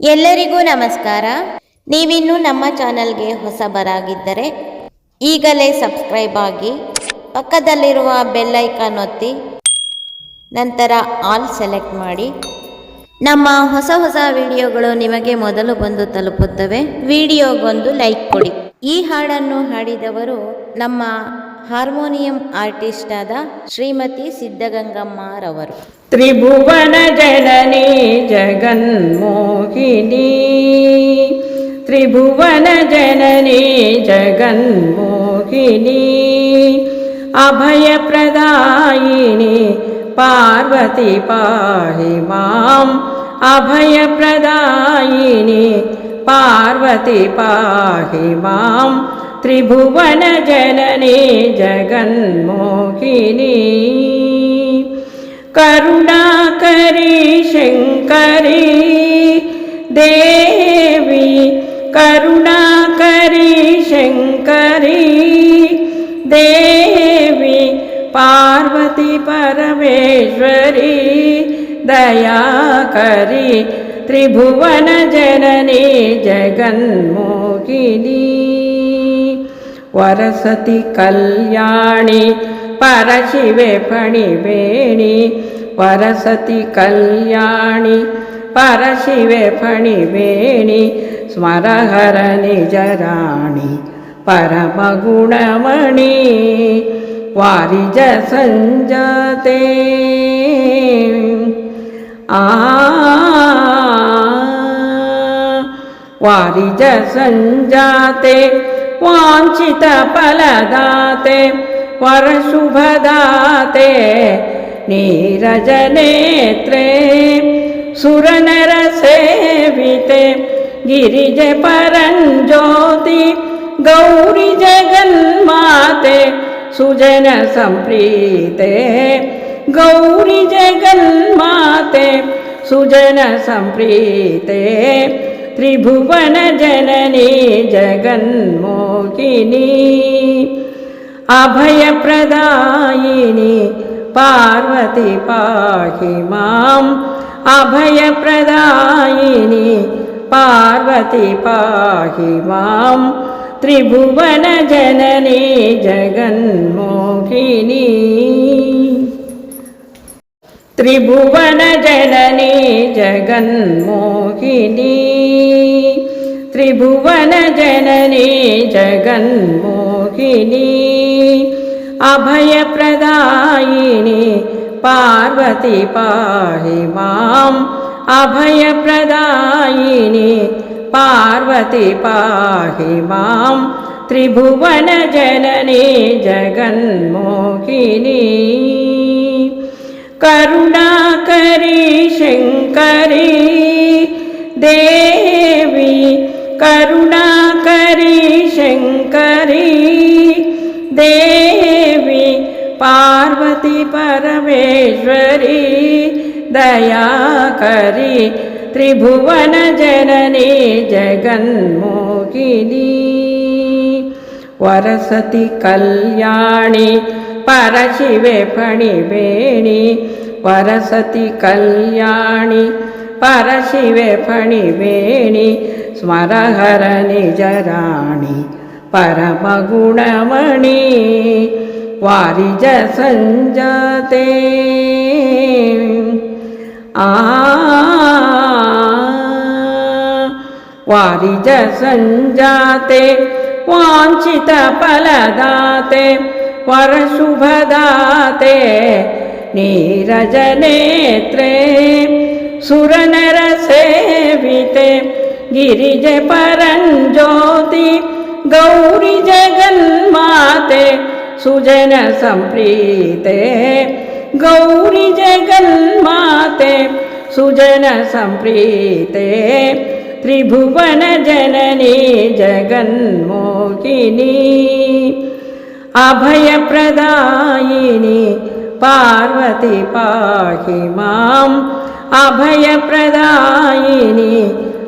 ಎಲ್ಲರಿಗೂ ನಮಸ್ಕಾರ. ನೀವಿನ್ನು ನಮ್ಮ ಚಾನಲ್ಗೆ ಹೊಸಬರಾಗಿದ್ದರೆ ಈಗಲೇ ಸಬ್ಸ್ಕ್ರೈಬ್ ಆಗಿ ಪಕ್ಕದಲ್ಲಿರುವ ಬೆಲ್ಲೈಕಾನ್ ಒತ್ತಿ ನಂತರ ಆಲ್ ಸೆಲೆಕ್ಟ್ ಮಾಡಿ. ನಮ್ಮ ಹೊಸ ಹೊಸ ವಿಡಿಯೋಗಳು ನಿಮಗೆ ಮೊದಲು ಬಂದು ತಲುಪುತ್ತವೆ. ವಿಡಿಯೋಗೊಂದು ಲೈಕ್ ಕೊಡಿ. ಈ ಹಾಡನ್ನು ಹಾಡಿದವರು ನಮ್ಮ ಹಾರ್ಮೋನಿಯಂ ಆರ್ಟಿಸ್ಟ್ ಆದ ಶ್ರೀಮತಿ ಸಿದ್ಧಗಂಗಮ್ಮರವರು ತ್ರಿಭುವನ ಜನನಿ ಜಗನ್ಮೋಹಿನಿ ತ್ರಿಭುವನ ಜನನಿ ಜಗನ್ಮೋಹಿನಿ ಅಭಯ ಪ್ರದಾಯಿನಿ ಪಾರ್ವತಿ ಪಾಹಿ ಮಾಂ ಅಭಯ ಪ್ರದಾಯಿನಿ ಪಾರ್ವತಿ ಪಾಹಿ ಮಾಂ जननी जगन्मोहिनी। करुणाकरी शङ्करी देवी करुणाकरी शङ्करी देवी पार्वती परमेश्वरी दयाकरी त्रिभुवनजननी जगन्मोहिनी। वरसति कल्याणि परशिवे फणिवेणि वरसति कल्याणि परशिवे फणिवेणि स्मरहर निजराणि परमगुणमणि वारिज सञ्जाते आ वारिज सञ्जाते वाञ्छितफलदाते वरशुभदाते नीरजनेत्रे सुरनरसेविते गिरिजे परञ्ज्योति गौरि जगन्माते सुजनसम्प्रीते गौरि जगन्माते सुजनसम्प्रीते त्रिभुवनजननी जगन्मोहिनी अभयप्रदायिनी पार्वती पाहि माम् अभयप्रदायिनी पार्वती पाहि माम् त्रिभुवनजननी जगन्मोहिनी। त्रिभुवनजननी जगन्मोहिनी त्रिभुवनजननी जगन्मोहिनी अभयप्रदायिनी पार्वती पाहि माम् अभयप्रदायिनी पार्वती पाहि माम् त्रिभुवनजननी जगन्मोहिनी। करुणाकरी शङ्करी देवी करुणाकरी शङ्करी देवी पार्वती परमेश्वरी दयाकरी त्रिभुवनजननी जगन्मोहिनी वरसति कल्याणि परशिवे फणिवेणि वरसति कल्याणि परशिवे फणिवेणि स्मरहर निजराणि परमगुणमणि वारिज सञ्जाते आ वारिज सञ्जाते वाञ्छितफलदाते वरशुभदाते नीरजनेत्रे सुरनरसेविते गिरिजे परञ्ज्योति गौरि जगन्माते सुजनसम्प्रीते गौरि जगन्माते सुजनसम्प्रीते त्रिभुवनजननी जगन्मोहिनी अभयप्रदायिनी पार्वती पाहि माम्। अभयप्रदायिनी